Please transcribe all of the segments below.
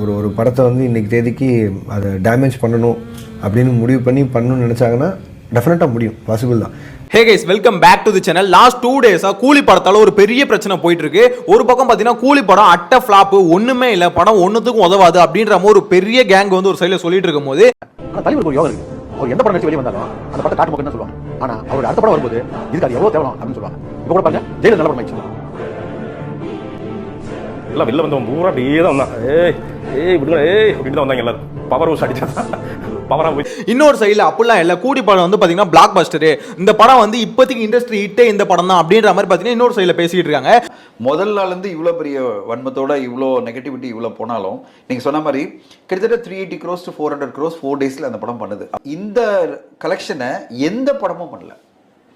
ஒரு ஒரு படத்தை வந்து இன்னைக்கு தேதிக்கு அதை டேமேஜ் பண்ணணும் அப்படின்னு முடிவு பண்ணி பண்ணணும்னு நினச்சாங்கன்னா டெஃபினட்டாக முடியும் பாசிபிள் தான். Hey guys welcome back to the channel last two டேஸா Coolie படத்தால ஒரு பெரிய பிரச்சனை போயிட்டு இருக்கு ஒரு பக்கம் பாத்தீங்கன்னா கூலி படம் அட்ட ஃபிளாப் ஒண்ணுமே இல்ல படம் ஒண்ணுத்துக்கும் உதவாது அப்படின்ற மாதிரி ஒரு பெரிய கேங் வந்து ஒரு சைடுல சொல்லிட்டு இருக்கும் போது ஆனா தலைவருக்கு ஒரு யோகம் இருக்கு. அவர் எந்த படம் நடிச்சு வெளியே வந்தாலும் அந்த படத்தை காட்டு போக்குன்னு சொல்லுவாங்க. ஆனா அவரோட அடுத்த படம் வரும்போது இதுக்கு அது எவ்வளவு தேவலாம் அப்படின்னு சொல்லுவாங்க. இப்ப கூட பாருங்க ஜெயில நல்ல படம் ஆயிடுச்சு எல்லாம் வெளில வந்தவன் பூரா அப்படியே தான் வந்தான். ஏய் ஏய் விடுங்க ஏய் அப்படின்னு தான் வந்தாங்க எல்லாரும். பவர் ஹவுஸ் அடிச்சா பவரா போய் இன்னொரு சைடுல அப்படிலாம் இல்ல. கூடி படம் வந்து பாத்தீங்கன்னா பிளாக் பஸ்டர் இந்த படம் வந்து இப்போதைக்கு இண்டஸ்ட்ரி ஹிட்டே இந்த படம் தான் அப்படின்ற மாதிரி பாத்தீங்கன்னா இன்னொரு சைடுல பேசிட்டு இருக்காங்க. முதல் நாள் இருந்து இவ்வளோ பெரிய வன்மத்தோட இவ்வளோ நெகட்டிவிட்டி இவ்வளோ போனாலும் நீங்கள் சொன்ன மாதிரி கிட்டத்தட்ட three eighty crores to four hundred crores four டேஸில் அந்த படம் பண்ணுது. இந்த கலெக்ஷனை எந்த படமும் பண்ணல.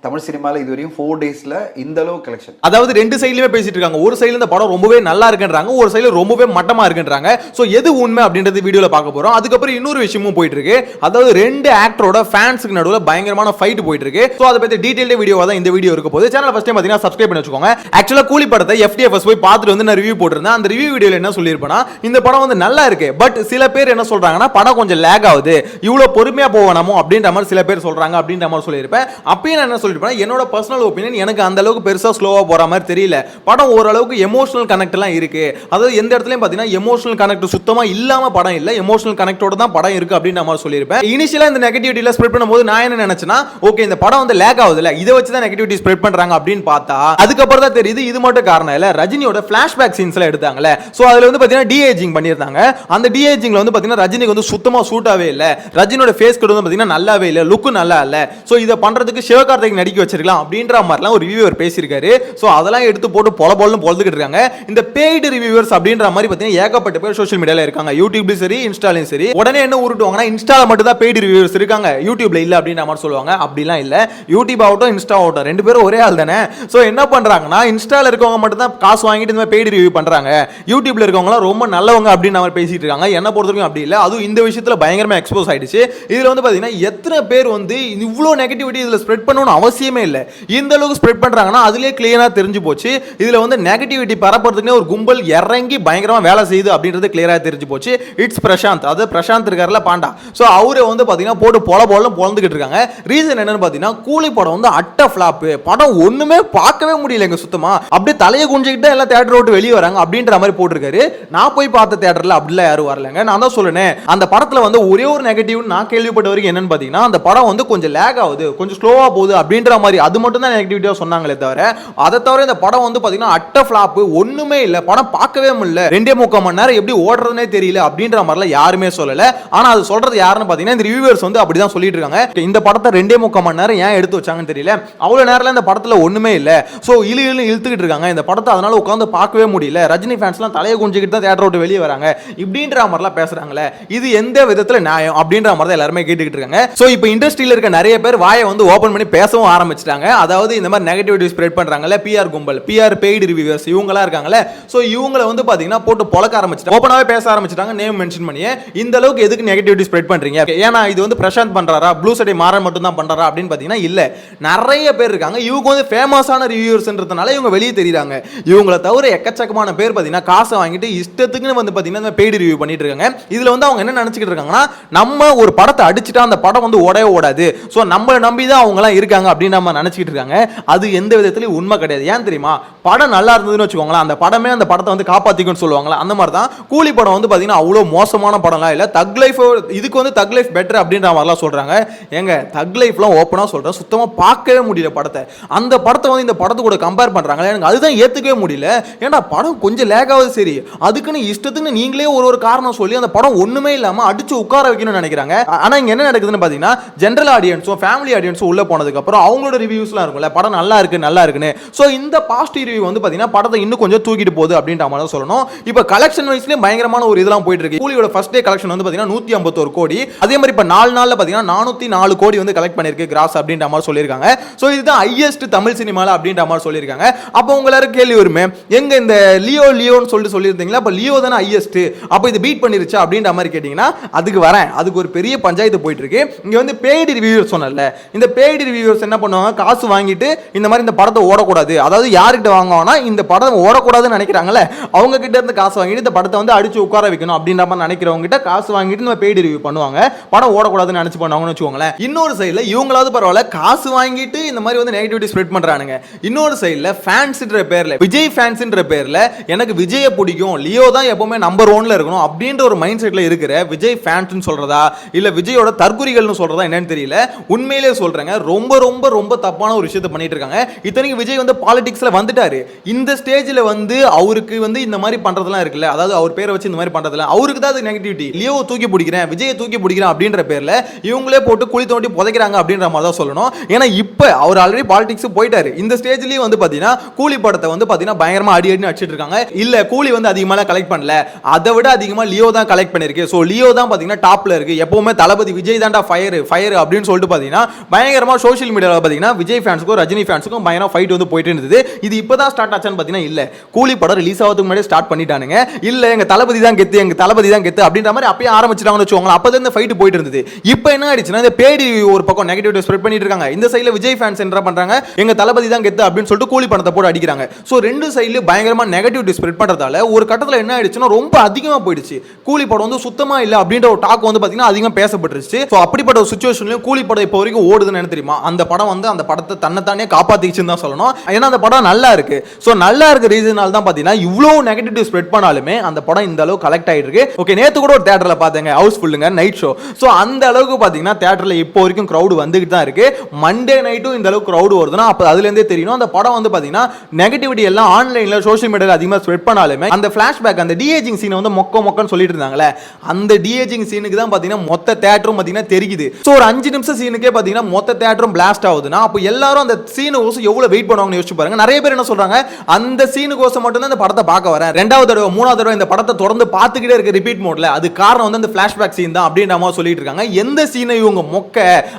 தமிழ் சினிமாவில் இதுவரையும் ஃபோர் டேஸில் இந்த அளவு கலெக்ஷன் அதாவது ரெண்டு சைட்லையுமே பேசிட்டு இருக்காங்க. ஒரு சைடில் இந்த படம் ரொம்பவே நல்லா இருக்குன்றாங்க ஒரு சைடில் ரொம்பவே மட்டமா இருக்குன்றாங்க. ஸோ எது உண்மை அப்படின்றது வீடியோவில் பார்க்க போகிறோம் அதுக்கப்புறம் இன்னொரு விஷயமும் போயிட்டு இருக்கு அதாவது ரெண்டு ஆக்டரோட ஃபேன்ஸுக்கு நடுவில் பயங்கரமான ஃபைட் போயிட்டு இருக்கு ஸோ அதை பற்றி டீடைல்டு வீடியோ தான் இந்த வீடியோ இருக்க போது சேனல் ஃபஸ்ட் டைம் பார்த்தீங்கன்னா சப்ஸ்கிரைப் பண்ணி வச்சுக்கோங்க. ஆக்சுவலாக கூலி படத்தை எஃப்டிஎஃப்எஸ் போய் பார்த்துட்டு வந்து நான் ரிவ்யூ போட்டிருந்தேன். அந்த ரிவ்யூ வீடியோவில் என்ன சொல்லியிருப்பேன்னா இந்த படம் வந்து நல்லா இருக்கு பட் சில பேர் என்ன சொல்றாங்கன்னா படம் கொஞ்சம் லேக் ஆகுது. இவ்வளோ பொறுமையாக போகணுமோ அப்படின்ற மாதிரி சில பேர் சொல்கிறாங்க அப்படின்ற மாதிரி சொல்லியிருப்பேன். அப்பயும் நான் என்ன சொல்லிட்டு போனால் என்னோட பர்சனல் ஒப்பீனியன் எனக்கு அந்த அளவுக்கு பெருசாக ஸ்லோவாக போகிற மாதிரி தெரியல. படம் ஓரளவுக்கு எமோஷனல் கனெக்ட்லாம் எல்லாம் இருக்கு. அதாவது எந்த இடத்துலையும் பார்த்தீங்கன்னா எமோஷனல் கனெக்ட் சுத்தமாக இல்லாமல் படம் இல்லை. எமோஷனல் கனெக்டோட தான் படம் இருக்கு அப்படின்னு மாதிரி சொல்லியிருப்பேன். இனிஷியலாக இந்த நெகட்டிவிட்டியில் ஸ்ப்ரெட் பண்ணும்போது நான் என்ன நினைச்சேன்னா ஓகே இந்த படம் வந்து லேக் ஆகுதுல இதை வச்சு தான் நெகட்டிவிட்டி ஸ்ப்ரெட் பண்ணுறாங்க அப்படின்னு பார்த்தா அதுக்கப்புறம் தான் தெரியுது இது மட்டும் காரணம் இல்லை. ரஜினியோட ஃப்ளாஷ்பேக் சீன்ஸ் எடுத்தாங்களே ஸோ அதில் வந்து பார்த்தீங்கன்னா டிஏஜிங் பண்ணியிருந்தாங்க. அந்த டிஏஜிங்ல வந்து பார்த்தீங்கன்னா ரஜினிக்கு வந்து சுத்தமாக சூட்டாகவே இல்லை. ரஜினியோட ஃபேஸ் கட் வந்து பார்த்தீங்கன்னா நல்லாவே இல்லை. லுக்கு நல்லா இல்லை. ஸோ இதை பண்ணுறதுக்கு சிவகார்த்திக் நடிக்க வச்சிருக்கலாம் அப்படின்ற மாதிரிலாம் ஒரு ரிவ்யூவர் பேசியிருக்காரு. ஸோ அதெல்லாம் எடுத்து போட்டு பொல பொலன்னு பொழுதுகிட்டு இருக்காங்க. இந்த பெய்டு ரிவ்யூவர்ஸ் அப்படின்ற மாதிரி பார்த்தீங்கன்னா ஏகப்பட்ட பேர் சோஷியல் மீடியாவில் இருக்காங்க. யூடியூப்லையும் சரி இன்ஸ்டாலையும் சரி. உடனே என்ன உருட்டுவாங்கன்னா இன்ஸ்டால மட்டும் தான் பெய்டு ரிவ்யூவர்ஸ் இருக்காங்க. யூடியூப்ல இல்லை அப்படின்ற மாதிரி சொல்லுவாங்க. அப்படிலாம் இல்லை. யூடியூப் ஆகட்டும் இன்ஸ்டா ஆகட்டும் ரெண்டு பேரும் ஒரே ஆள் தானே. ஸோ என்ன பண்ணுறாங்கன்னா இன்ஸ்டாவில் இருக்கவங்க மட்டும் தான் காசு வாங்கிட்டு இந்த மாதிரி பெய்டு ரிவ்யூ பண்ணுறாங்க யூடியூப்ல இருக்கவங்களாம் ரொம்ப நல்லவங்க அப்படின்னு அவர் பேசிட்டு இருக்காங்க. என்ன பொறுத்த வரைக்கும் அப்படி இல்லை. அதுவும் இந்த விஷயத்தில் பயங்கரமாக எக்ஸ்போஸ் ஆயிடுச்சு. இதில் வந்து பார்த்தீங்கன்னா எத்தனை பேர் வந்து இவ்வளோ நெகட்டிவிட்டி இதில் ஸ்ப்ரெட் பண்ணணும்னு அவசியமே அவசியமே இல்லை. இந்த அளவுக்கு ஸ்ப்ரெட் பண்ணுறாங்கன்னா அதுலேயே கிளியராக தெரிஞ்சு போச்சு. இதில் வந்து நெகட்டிவிட்டி பரப்புறதுக்குனே ஒரு கும்பல் இறங்கி பயங்கரமாக வேலை செய்யுது அப்படின்றது கிளியராக தெரிஞ்சு போச்சு. இட்ஸ் பிரசாந்த் அதாவது பிரசாந்த் இருக்காருல பாண்டா. ஸோ அவரை வந்து பார்த்தீங்கன்னா போட்டு பொல போல பொழந்துக்கிட்டு இருக்காங்க. ரீசன் என்னன்னு பார்த்தீங்கன்னா கூலி படம் வந்து அட்டை ஃப்ளாப்பு படம் ஒன்றுமே பார்க்கவே முடியல சுத்தமாக அப்படியே தலையை குஞ்சிக்கிட்டு எல்லாம் தேட்டர் விட்டு வெளியே வராங்க அப்படின்ற மாதிரி போட்டிருக்காரு. நான் போய் பார்த்த தேட்டரில் அப்படிலாம் யாரும் வரலங்க. நான் தான் சொல்லுனேன் அந்த படத்தில் வந்து ஒரே ஒரு நெகட்டிவ்னு நான் கேள்விப்பட்ட வரைக்கும் என்னன்னு பார்த்தீங்கன்னா அந்த படம் வந்து கொஞ்சம் லேக் ஆகுது. கொஞ்சம் ஸ்லோவாக போகுது அப்படின்ற மாதிரி அது மட்டும் தான் நெகட்டிவிட்டியா சொன்னாங்களே தவிர அதை தவிர இந்த படம் வந்து பாத்தீங்கன்னா அட்ட ஃப்ளாப்பு ஒன்றுமே இல்லை. படம் பார்க்கவே முடியல. ரெண்டே முக்கால் மணி நேரம் எப்படி ஓடுறதுனே தெரியல அப்படின்ற மாதிரிலாம் யாருமே சொல்லலை. ஆனா அது சொல்றது யாருன்னு பாத்தீங்கன்னா இந்த ரிவியூவர்ஸ் வந்து அப்படிதான் சொல்லிட்டு இருக்காங்க இந்த படத்தை ரெண்டே முக்கால் மணி நேரம் ஏன் எடுத்து வச்சாங்கன்னு தெரியல. அவ்வளோ நேரம்ல இந்த படத்துல ஒன்றுமே இல்லை. ஸோ இழு இழு இழுத்துக்கிட்டு இருக்காங்க. இந்த படத்தை அதனால உட்காந்து பார்க்கவே முடியல. ரஜினி ஃபேன்ஸ்லாம் தலையை குஞ்சிக்கிட்டு தான் தேட்டர் விட்டு வெளியே வராங்க. இப்படின்ற மாதிரிலாம் பேசுறாங்களே. இது எந்த விதத்தில் நியாயம் அப்படின்ற மாதிரி தான் எல்லாருமே கேட்டுக்கிட்டு இருக்காங்க. சோ இப்போ இண்டஸ்ட்ரியில இருக்க நிறைய பேர் வாயை வந்து ஓப்பன் பண்ணி பேசவும் ஆரம்பிச்சிட்டாங்க. அதாவது இந்த மாதிரி நெகட்டிவிட்டி ஸ்ப்ரெட் பண்றாங்கல்ல பிஆர் கும்பல் பிஆர் பெய்டு ரிவியூவர்ஸ் இவங்களா இருக்காங்கல்ல. ஸோ இவங்கள வந்து பாத்தீங்கன்னா போட்டு பொழக்க ஆரம்பிச்சிட்டாங்க. ஓப்பனாவே பேச ஆரம்பிச்சிட்டாங்க நேம் மென்ஷன் பண்ணியே. இந்த அளவுக்கு எதுக்கு நெகட்டிவிட்டி ஸ்ப்ரெட் பண்றீங்க? ஏன்னா இது வந்து பிரசாந்த் பண்றாரா? ப்ளூ சட்டை மாறன் மட்டும் தான் பண்றாரா? அப்படின்னு பாத்தீங்கன்னா இல்ல. நிறைய பேர் இருக்காங்க. இவங்க வந்து ஃபேமஸான ரிவ்யூவர்ஸ்ன்றதுனால இவங்க வெளியே தெரியுறாங்க. இவங்களை தவிர எக்கச்சக்கமான பேர் பாத்தீங்கன்னா காசை வாங்கிட்டு இஷ்டத்துக்குன்னு வந்து பாத்தீங்கன்னா பெய்டு ரிவ்யூ பண்ணிட்டு இருக்காங்க. இதுல வந்து அவங்க என்ன நினச்சிக்கிட்டு இருக்காங்கன்னா நம்ம ஒரு படத்தை அடிச்சுட்டா அந்த படம் வந்து ஓடவே ஓடாது. ஸோ நம்மளை நம்பி தான் அவங்களாம் இருக்காங்க அப்படின்னு நம்ம நினச்சிக்கிட்டு இருக்காங்க. அது எந்த விதத்துலையும் உண்மை கிடையாது. ஏன் தெரியுமா? படம் நல்லா இருந்ததுன்னு வச்சுக்கோங்களேன். அந்த படமே அந்த படத்தை வந்து காப்பாற்றிக்கும்னு சொல்லுவாங்களா அந்த மாதிரி தான் கூலி படம் வந்து பார்த்தீங்கன்னா அவ்வளோ மோசமான படம்லாம் இல்லை. தக் லைஃப் இதுக்கு வந்து தக் லைஃப் பெட்டர் அப்படின்ற மாதிரிலாம் சொல்கிறாங்க ஏங்க தக் லைஃப்லாம் ஓப்பனாக சொல்கிறேன் சுத்தமாக பார்க்கவே முடியல படத்தை. அந்த படத்தை வந்து இந்த படத்து கூட கம்பேர் பண்ணுறாங்களே எனக்கு அதுதான் ஏற்றுக்கவே முடியல. ஏன்னா படம் கொஞ்சம் லேக்காவது சரி. அதுக்குன்னு இஷ்டத்துக்கு நீங்களே ஒரு ஒரு காரணம் சொல்லி அந்த படம் ஒன்றுமே இல்லாமல் அடிச்சு உட்கார வைக்கணும்னு நினைக்கிறாங்க. ஆனால் இங்கே என்ன நடக்குதுன்னு பார்த்தீங்கன்னா ஜென்ரல் ஆடியன்ஸும் ஃபேமிலி ஆடியன்ஸும் உள்ளே போனதுக்கப்புறம் அவங்களோட ரிவ்யூஸ்லாம் இருக்கும்ல படம் நல்லா இருக்கு நல்லா இருக்குன்னு. ஸோ இந்த பாசிட்டிவ் ரிவ்யூ வந்து பார்த்தீங்கன்னா படத்தை இன்னும் கொஞ்சம் தூக்கிட்டு போகுது அப்படின்ற மாதிரி தான் சொல்லணும். இப்போ கலெக்ஷன் வைஸ்லேயே பயங்கரமான ஒரு இதெல்லாம் போயிட்டு இருக்கு. கூலியோட ஃபர்ஸ்ட் டே கலெக்ஷன் வந்து பார்த்தீங்கன்னா நூற்றி ஐம்பத்தோரு கோடி. அதே மாதிரி இப்போ நாலு நாளில் பார்த்தீங்கன்னா நானூற்றி நாலு கோடி வந்து கலெக்ட் பண்ணியிருக்கு கிராஸ் அப்படின்ற மாதிரி சொல்லியிருக்காங்க. ஸோ இதுதான் ஹையஸ்ட் தமிழ் சினிமாவில் அப்படின்ற மாதிரி சொல்லியிருக்காங்க. அப்போ உங்க கேள்வி வருமே எங்க இந்த லியோ லியோன்னு சொல்லிட்டு சொல்லியிருந்தீங்களா? அப்போ லியோ தானே ஹையஸ்ட் அப்போ இது பீட் பண்ணிருச்சா அப்படின்ற மாதிரி கேட்டிங்கன்னா அதுக்கு வரேன். அதுக்கு ஒரு பெரிய பஞ்சாயத்து போயிட்டு இருக்கு. இங்கே வந்து பெய்டு ரிவ்யூவர் சொன்னல இந்த பெய்டு ரிவ்யூவர்ஸ் என்ன என்ன பண்ணுவாங்க? காசு வாங்கிட்டு இந்த மாதிரி இந்த படத்தை ஓடக்கூடாது. அதாவது யார்கிட்ட வாங்குவாங்கன்னா இந்த படம் ஓடக்கூடாதுன்னு நினைக்கிறாங்களே அவங்க கிட்ட இருந்து காசு வாங்கிட்டு இந்த படத்தை வந்து அடிச்சு உட்கார வைக்கணும் அப்படின்ற மாதிரி நினைக்கிறவங்க கிட்ட காசு வாங்கிட்டு நம்ம பெய்டு ரிவ்யூ பண்ணுவாங்க. படம் ஓடக்கூடாதுன்னு நினைச்சு பண்ணுவாங்கன்னு வச்சுக்கோங்களேன். இன்னொரு சைடில் இவங்களாவது பரவாயில்ல காசு வாங்கிட்டு இந்த மாதிரி வந்து நெகட்டிவிட்டி ஸ்ப்ரெட் பண்ணுறானுங்க இன்னொரு சைடில் ஃபேன்ஸ்ன்ற பேரில் விஜய் ஃபேன்ஸ்ன்ற பேரில் எனக்கு விஜயை பிடிக்கும் லியோ தான் எப்பவுமே நம்பர் ஒன்ல இருக்கணும் அப்படின்ற ஒரு மைண்ட் செட்டில் இருக்கிற விஜய் ஃபேன்ஸ்னு சொல்கிறதா இல்லை விஜயோட தற்குறிகள்னு சொல்கிறதா என்னன்னு தெரியல. உண்மையிலே சொல்கிறேங்க ரொம்ப ரொம்ப ரொம்ப ரொம்ப தப்பான ஒரு விஷயத்தை பண்ணிட்டு இருக்காங்க. இத்தனைக்கு விஜய் வந்து பாலிடிக்ஸ்ல வந்துட்டாரு. இந்த ஸ்டேஜ்ல வந்து அவருக்கு வந்து இந்த மாதிரி பண்றதெல்லாம் இருக்குல்ல? அதாவது அவர் பேரை வச்சு இந்த மாதிரி பண்ணுறதுலாம் அவருக்கு தான் அது நெகட்டிவிட்டி லியோ தூக்கி பிடிக்கிறேன் விஜயை தூக்கி பிடிக்கிறேன் அப்படின்ற பேர்ல இவங்களே போட்டு குழி தோண்டி புதைக்கிறாங்க அப்படின்ற மாதிரி தான் சொல்லணும். ஏன்னா இப்போ அவர் ஆல்ரெடி பாலிடிக்ஸ் போயிட்டாரு. இந்த ஸ்டேஜ்லயும் வந்து பாத்தீங்கன்னா கூலி படத்தை வந்து பாத்தீங்கன்னா பயங்கரமா அடி அடினு அடிச்சிட்டு இருக்காங்க. இல்ல கூலி வந்து அதிகமாக கலெக்ட் பண்ணல. அதை விட அதிகமா லியோ தான் கலெக்ட் பண்ணிருக்கு ஸோ லியோ தான் பாத்தீங்கன்னா டாப்ல இருக்கு. எப்பவுமே தளபதி விஜய் தான்டா ஃபயர் ஃபயர் அப்படின்னு சொல்லிட்டு பாத்தீங்கன்னா பயங்கரமா சோஷியல் மீடியா பார்த்தீங்கன்னா விஜய் ஃபேன்ஸுக்கும் ரஜினி ஃபேன்ஸுக்கும் பயங்கர ஃபைட் வந்து போயிட்டு இருந்தது. இது இப்பதான் ஸ்டார்ட் ஆச்சான்னு பாத்தீங்கன்னா இல்ல. கூலி படம் ரிலீஸ் ஆகிறதுக்கு முன்னாடி ஸ்டார்ட் பண்ணிட்டானுங்க. இல்ல எங்க தளபதி தான் கெத்து எங்க தளபதி தான் கெத்து அப்படின்ற மாதிரி அப்பயே ஆரம்பிச்சிட்டாங்கன்னு வச்சுக்கோங்களேன். அப்போதான் இந்த ஃபைட் போயிட்டு இருந்தது. இப்போ என்ன ஆயிடுச்சுன்னா இந்த பேடி ஒரு பக்கம் நெகட்டிவ் ஸ்ப்ரெட் பண்ணிட்டு இருக்காங்க. இந்த சைடில் விஜய் ஃபேன்ஸ் என்ன பண்றாங்க? எங்கள் தளபதி தான் கெத்து அப்படின்னு சொல்லிட்டு கூலி பணத்தை போட்டு அடிக்கிறாங்க. ஸோ ரெண்டு சைட்லயும் பயங்கரமா நெகட்டிவிட்டி ஸ்ப்ரெட் பண்றதால ஒரு கட்டத்தில் என்ன ஆயிடுச்சுன்னா ரொம்ப அதிகமா போயிடுச்சு. கூலி படம் வந்து சுத்தமாக இல்லை அப்படின்ற ஒரு டாக் வந்து பார்த்தீங்கன்னா அதிகமாக பேசப்பட்டுருச்சு. ஸோ அப்படிப்பட்ட ஒரு சுச்சுவேஷன்லையும் கூலி படம் இப்போ வரைக்கும் ஓடுதுன்னு என்ன தெரியுமா? அந்த படம் வந்து அந்த படத்தை தன்னைத்தானே காப்பாத்திச்சுன்னு தான் சொல்லணும். ஏன்னா அந்த படம் நல்லா இருக்கு. ஸோ நல்லா இருக்க ரீசனால் தான் பார்த்தீங்கன்னா இவ்வளோ நெகட்டிவ் ஸ்ப்ரெட் பண்ணாலுமே அந்த படம் இந்த அளவு கலெக்ட் ஆயிட்டு இருக்கு ஓகே நேத்து கூட ஒரு தேட்டரில் பார்த்தேங்க ஹவுஸ் ஃபுல்லுங்க நைட் ஷோ ஸோ அந்த அளவுக்கு பார்த்தீங்கன்னா தேட்டரில் இப்போ வரைக்கும் க்ரௌடு வந்துகிட்டு தான் இருக்கு. மண்டே நைட்டும் இந்த அளவுக்கு க்ரௌடு வருதுன்னா அப்போ அதுலேருந்தே தெரியணும் அந்த படம் வந்து பார்த்தீங்கன்னா நெகட்டிவிட்டி எல்லாம் ஆன்லைனில் சோஷியல் மீடியாவில் அதிகமாக ஸ்ப்ரெட் பண்ணாலுமே அந்த ஃப்ளாஷ்பேக் அந்த டிஏஜிங் சீனை வந்து மொக்க மொக்கன்னு சொல்லிட்டு இருந்தாங்களே அந்த டிஏஜிங் சீனுக்கு தான் பார்த்தீங்கன்னா மொத்த தேட்டரும் பார்த்தீங்கன்னா தெரியுது ஸோ ஒரு அஞ்சு நிமிஷம் சீனுக்கே பார்த்தீங்கன்னா மொத்த தேட்டரும் பிளாஸ்ட் ஆகுதுன்னா அப்போ எல்லாரும் அந்த சீனுக்கோசம் எவ்வளோ வெயிட் பண்ணுவாங்கன்னு யோசிச்சு பாருங்க. நிறைய பேர் என்ன சொல்றாங்க அந்த சீனுக்கோசம் கோசம் மட்டும்தான் இந்த படத்தை பார்க்க வரேன். ரெண்டாவது தடவை மூணாவது தடவை இந்த படத்தை தொடர்ந்து பார்த்துக்கிட்டே இருக்க ரிப்பீட் மோட்ல அது காரணம் வந்து அந்த ஃபிளாஷ்பேக் சீன் தான் அப்படின்ற மாதிரி சொல்லிட்டு இருக்காங்க. எந்த சீனை இவங்க மொக்க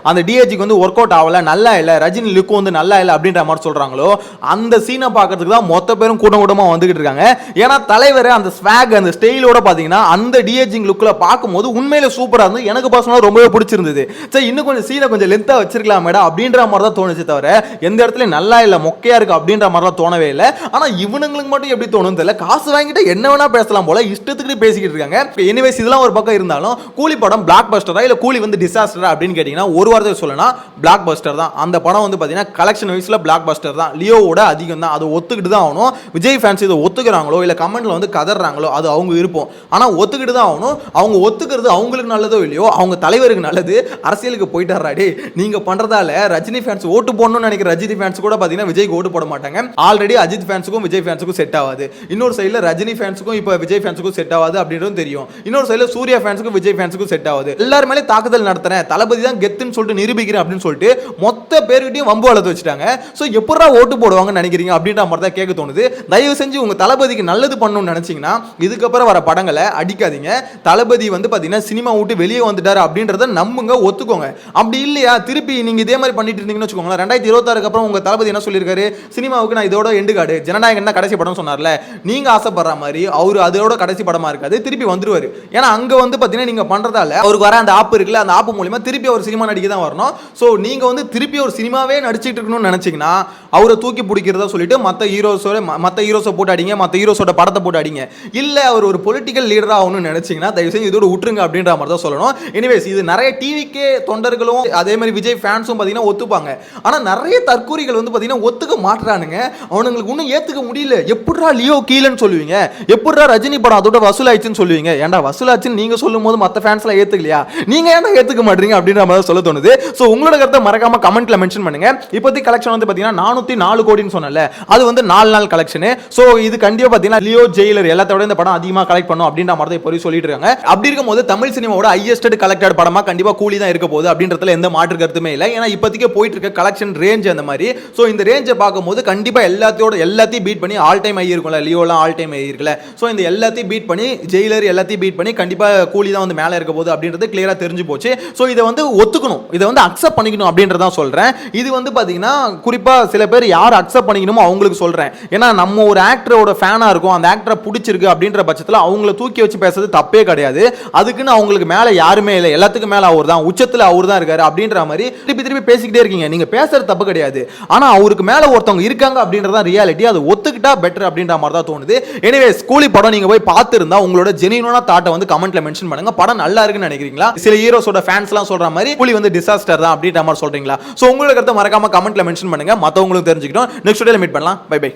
அந்த டிஹெச்சிக்கு வந்து ஒர்க் அவுட் ஆகல நல்லா இல்லை ரஜினி லுக்கு வந்து நல்லா இல்லை அப்படின்ற மாதிரி சொல்றாங்களோ அந்த சீனை பார்க்கறதுக்கு தான் மொத்த பேரும் கூட்டம் கூட்டமாக வந்துகிட்டு இருக்காங்க. ஏன்னா தலைவர் அந்த ஸ்வாக் அந்த ஸ்டைலோட பாத்தீங்கன்னா அந்த டிஏஜிங் லுக்கில் பார்க்கும்போது உண்மையில சூப்பராக இருந்து எனக்கு பர்சனலாக ரொம்பவே பிடிச்சிருந்தது. சரி இன்னும் கொஞ்சம் சீனை கொஞ்சம் லென்த்தாக வச்சிருக்கலாம் மேடம் அப்படின்ற மாதிரி தான் தோணுச்சு தவிர எந்த இடத்துல நல்லா இல்லை மொக்கையா இருக்கு அப்படின்ற மாதிரிலாம் தோணவே இல்லை. ஆனால் இவனுங்களுக்கு மட்டும் எப்படி தோணும் தெரியல. காசு வாங்கிட்டு என்ன வேணா பேசலாம் போல இஷ்டத்துக்கு பேசிக்கிட்டு இருக்காங்க. எனிவேஸ் இதெல்லாம் ஒரு பக்கம் இருந்தாலும் கூலி படம் பிளாக் பஸ்டரா இல்லை கூலி வந்து டிசாஸ்டரா அப்படின்னு கேட்டிங்கன்னா ஒரு வாரத்தை சொல்லலாம் பிளாக் பஸ்டர் தான். அந்த படம் வந்து பார்த்தீங்கன்னா கலெக்ஷன் வைஸில் பிளாக் பஸ்டர் தான். லியோவோட அதிகம் தான். அதை ஒத்துக்கிட்டு தான் ஆகணும். விஜய் ஃபேன்ஸ் இதை ஒத்துக்கிறாங்களோ இல்லை கமெண்ட்ல வந்து கதறாங்களோ அது அவங்க இருப்போம் ஆனால் ஒத்துக்கிட்டு தான் ஆகணும். அவங்க ஒத்துக்கிறது அவங்களுக்கு நல்லதோ இல்லையோ அவங்க தலைவருக்கு நல்லது. அரசியலுக்கு போயிட்டாராடி நீங்கள் பண்ணுறதால ரஜினி ஃபேன்ஸ் ஓட்டு போடணும்னு நினைக்கிற ரஜினி ஃபேன்ஸ் கூட பாத்தீங்கன்னா விஜய்க்கு ஓட்டு போட மாட்டாங்க. ஆல்ரெடி அஜித் ஃபேன்ஸுக்கும் விஜய் ஃபேன்ஸுக்கும் செட் ஆகாது. இன்னொரு சைடில் ரஜினி ஃபேன்ஸுக்கும் இப்போ விஜய் ஃபேன்ஸுக்கும் செட் ஆகாது அப்படின்றதும் தெரியும். இன்னொரு சைடில் சூர்யா ஃபேன்ஸுக்கும் விஜய் ஃபேன்ஸுக்கும் செட் ஆகுது. எல்லாரும் மேலே தாக்குதல் நடத்துறேன். தளபதி தான் கெத்துன்னு சொல்லிட்டு நிரூபிக்கிறேன் அப்படின்னு சொல்லிட்டு மொத்த பேர்கிட்டையும் வம்பு வளர்த்து வச்சுட்டாங்க. ஸோ எப்படா ஓட்டு போடுவாங்கன்னு நினைக்கிறீங்க அப்படின்ற மாதிரி தான் கேட்க தோணுது. தயவு செஞ்சு உங்க தளபதிக்கு நல்லது பண்ணணும்னு நினைச்சீங்கன்னா இதுக்கப்புறம் வர படங்களை அடிக்காதீங்க. தளபதி வந்து பார்த்தீங்கன்னா சினிமா விட்டு வெளியே வந்துட்டார் அப்படின்றத நம்புங்க ஒத்துக்கோங்க. அப்படி இல்லையா? திருப்பி நீங்க இதே மாதிரி பண்ணிட்டு இருந்தீங்கன்னு வச்சுக்கோங்களேன். ரெண்டாயிரத்தி இருபத்தாறுக்கு அப்புறம் உங்க தளபதி என்ன சொல்லியிருக்காரு? சினிமாவுக்கு நான் இதோட எண்டு காடு ஜனநாயகன் கடைசி படம் சொன்னார்ல. நீங்க ஆசைப்படுற மாதிரி அவர் அதோட கடைசி படமா இருக்காது திருப்பி வந்துருவாரு. ஏன்னா அங்க வந்து பாத்தீங்கன்னா நீங்க பண்றதால அவருக்கு வர அந்த ஆப் இருக்குல்ல அந்த ஆப் மூலியமா திருப்பி அவர் சினிமா நடிக்க தான் வரணும். ஸோ நீங்க வந்து திருப்பி ஒரு சினிமாவே நடிச்சிட்டு இருக்கணும்னு நினைச்சீங்கன்னா அவரை தூக்கி பிடிக்கிறதா சொல்லிட்டு மற்ற ஹீரோஸோட மற்ற ஹீரோஸை போட்டு அடிங்க மற்ற ஹீரோஸோட படத்தை போட்டு அடிங்க இல்ல அவர் ஒரு பொலிட்டிக்கல் லீடராக ஆகணும்னு நினைச்சீங்கன்னா தயவு செஞ்சு இதோட விட்டுருங்க அப்படின்ற மாதிரி தான் சொல்லணும். எனிவேஸ் இது நிறைய டிவிக்கே தொண்டர்களும் அதே மாதிரி விஜய் ஃபேன்ஸும் பார்த்தீங்கன்னா ஒத்துப்பாங்க ஆனால் நிறைய தற்கூரிகள் வந்து பார்த்தீங்கன்னா ஒத்துக்க மாட்டுறானுங்க அவனுங்களுக்கு இன்னும் ஏத்துக்க முடியல. எப்படா லியோ கீழன்னு சொல்லுவீங்க? எப்படா ரஜினி படம் அதோட வசூலாயிடுச்சுன்னு சொல்லுவீங்க? ஏன்டா வசூலாச்சுன்னு நீங்க சொல்லும் போது மற்ற ஃபேன்ஸ்லாம் ஏத்துக்கலையா? நீங்க ஏன்டா ஏத்துக்க மாட்டீங்க அப்படின்ற மாதிரி சொல்ல தோணுது. ஸோ உங்களோட கருத்தை மறக்காம கமெண்ட்ல மென்ஷன் பண்ணுங்க. இப்போதைக்கு கலெக்ஷன் வந்து பார்த்தீங்கன்னா நானூத்தி நாலு கோடின்னு சொன்னல அது வந்து நாலு நாள் கலெக்ஷன் ஸோ இது கண்டிப்பா பார்த்தீங்கன்னா லியோ ஜெயிலர் எல்லாத்தோட இந்த படம் அதிகமாக கலெக்ட் பண்ணும் அப்படின்ற மாதிரி தான் இப்போ சொல்லிட்டு இருக்காங்க. அப்படி இருக்கும்போது தமிழ் சினிமாவோட ஹையஸ்ட் கலெக்டட் படமாக கண்டிப்பாக கூலி தான் இருக்க போகுது அப்படின்றதுல எந்த மாற்று கருத்துமே இல்லை. ஏன்னா இப்போதைக்கு போயிட்டு இருக்க கலெக்ஷன் ரேஞ்ச் அந்த மாதிரி. ஸோ இந்த ரேஞ்சை பார்க்கும்போது கண்டிப்பாக எல்லாத்தையோட எல்லாத்தையும் பீட் பண்ணி ஆல் டைம் ஆகி இருக்கும்ல. லியோலாம் ஆல் டைம் ஆகி இருக்குல்ல. ஸோ இந்த எல்லாத்தையும் பீட் பண்ணி ஜெயிலர் எல்லாத்தையும் பீட் பண்ணி கண்டிப்பாக கூலி தான் வந்து மேலே இருக்க போகுது அப்படின்றது கிளியராக தெரிஞ்சு போச்சு. ஸோ இதை வந்து ஒத்துக்கணும். இதை வந்து அக்செப்ட் பண்ணிக்கணும் அப்படின்றதான் சொல்கிறேன் இது வந்து பார்த்தீங்கன்னா குறிப்பாக சில பேர் யார் அக்செப்ட் பண்ணிக்கணுமோ அவங்களுக்கு சொல்கிறேன் ஏன்னா நம்ம ஒரு ஆக்டரோட ஃபேனாக இருக்கும். அந்த ஆக்டரை பிடிச்சிருக்கு அப்படின்ற பட்சத்தில் அவங்கள தூக்கி வச்சு பேசுறது தப்பே கிடையாது. அதுக்குன்னு அவங்களுக்கு மேலே யாருமே இல்லை. எல்லாத்துக்கும் மேலே அவர் தான் உச்சத்தில் அவர் தான் இருக்காரு அப்படின்ற மாதிரி திருப்பி திருப்பி பேசிக்கிட்டே பேசிக்கிட்டே இருக்கீங்க. நீங்க பேசுறது தப்பு கிடையாது. ஆனா அவருக்கு மேல ஒருத்தவங்க இருக்காங்க அப்படின்றதான் ரியாலிட்டி அது ஒத்துக்கிட்டா பெட்டர் அப்படின்ற மாதிரி தான் தோணுது. எனிவே ஸ்கூலி படம் நீங்க போய் பார்த்துருந்தா உங்களோட ஜெனியூனான தாட்டை வந்து கமெண்ட்ல மென்ஷன் பண்ணுங்க. படம் நல்லா இருக்குன்னு நினைக்கிறீங்களா? சில ஹீரோஸோட ஃபேன்ஸ்லாம் சொல்ற மாதிரி கூலி வந்து டிசாஸ்டர் தான் அப்படின்ற மாதிரி சொல்றீங்களா? சோ உங்களுக்கு அடுத்து மறக்காம கமெண்ட்ல மென்ஷன் பண்ணுங்க. மத்தவங்களுக்கு தெரிஞ்சுக்கிட்டோம். நெக்ஸ்ட் டேல மீட் பண்ணலாம். Bye by